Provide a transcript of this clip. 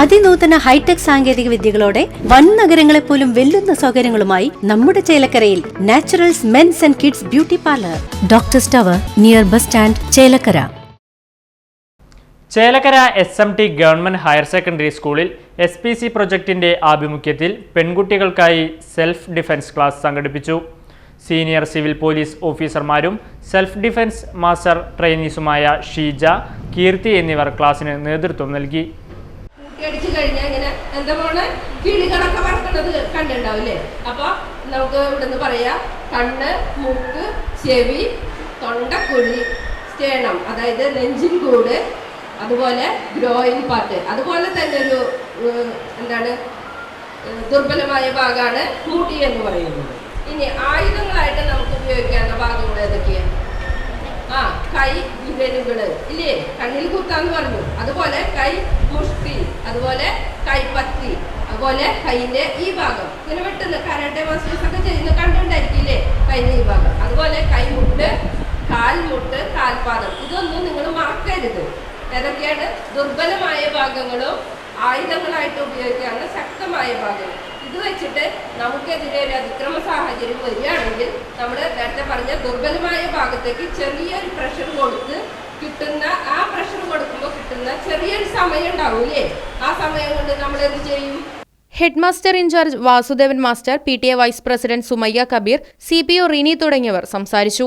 അതിനൂതന hi tech സാങ്കേതിക വിദ്യകളോടെ വൻ നഗരങ്ങളെ പോലും വെല്ലുന്ന സൗകര്യങ്ങളുമായി നമ്മുടെ ചേലക്കരയിൽ Naturals men's and kids beauty parlour. Doctor സ്റ്റവർ near bus stand Chelakkara. Chelakkara S M T government higher secondary സ്കൂളിൽ എസ് പി സി പ്രൊജക്ടിന്റെ ആഭിമുഖ്യത്തിൽ പെൺകുട്ടികൾക്കായി സെൽഫ് ഡിഫൻസ് ക്ലാസ് സംഘടിപ്പിച്ചു. സീനിയർ സിവിൽ പോലീസ് ഓഫീസർമാരും സെൽഫ് ഡിഫൻസ് മാസ്റ്റർ ട്രെയിനീസുമായ ഷീജ കീർത്തി എന്നിവർ ക്ലാസ്സിന് നേതൃത്വം നൽകി. അടിച്ചു കഴിഞ്ഞാൽ ഇങ്ങനെ എന്താ പോണെ കിളികളൊക്കെ വറക്കുന്നത് കണ്ടിട്ടുണ്ടാവില്ലേ? അപ്പൊ നമുക്ക് ഇവിടുന്ന് പറയാം കണ്ണ് മൂക്ക് ചെവി തൊണ്ടക്കുഴി സ്റ്റേണം അതായത് നെഞ്ചിൻ കൂട് അതുപോലെ ഗ്രോയിൻ പാർട്ട്. അതുപോലെ തന്നെ ഒരു എന്താണ് ദുർബലമായ ഭാഗമാണ് മൂട്ടി എന്ന് പറയുന്നത്. ഇനി ആയുധങ്ങളായിട്ട് നമുക്ക് ഉപയോഗിക്കാവുന്ന ഭാഗങ്ങൾ ഏതൊക്കെയാണ് ആ കൈ വിരലുകൾ. ഇല്ലേ? കണ്ണിൽ കുത്താന്ന് പറഞ്ഞു. അതുപോലെ കൈ അതുപോലെ കൈയിന്റെ ഈ ഭാഗം. ഇങ്ങനെ വെട്ടുന്ന കരാട്ടെ മാസ്റ്റേഴ്സ് ഒക്കെ ചെയ്യുന്ന കണ്ടുണ്ടായിരിക്കില്ലേ? കൈന്റെ ഈ ഭാഗം. അതുപോലെ കൈമുട്ട് കാൽമുട്ട് കാൽപാദം. ഇതൊന്നും നിങ്ങൾ മറക്കരുത്. ഏതൊക്കെയാണ്? ദുർബലമായ ഭാഗങ്ങളും ആയുധങ്ങളായിട്ട് ഉപയോഗിക്കാവുന്ന ശക്തമായ ഭാഗങ്ങൾ. ഇത് വെച്ചിട്ട് നമുക്കെതിരെ ഒരു അതിക്രമ സാഹചര്യം വരികയാണെങ്കിൽ നമ്മൾ നേരത്തെ പറഞ്ഞ ദുർബലമായ ഭാഗത്തേക്ക് ചെറിയൊരു പ്രഷർ കൊടുത്ത് കിട്ടുന്ന ആ പ്രഷർ കൊടുക്കുമ്പോൾ കിട്ടുന്ന ചെറിയൊരു സമയം ഉണ്ടാവില്ലേ? ആ സമയം കൊണ്ട് നമ്മൾ എന്ത് ചെയ്യും? Head master in charge Vasudevan master P T A vice president Sumayya Kabeer C P O Rini തുടങ്ങിയവർ സംസാരിച്ചു.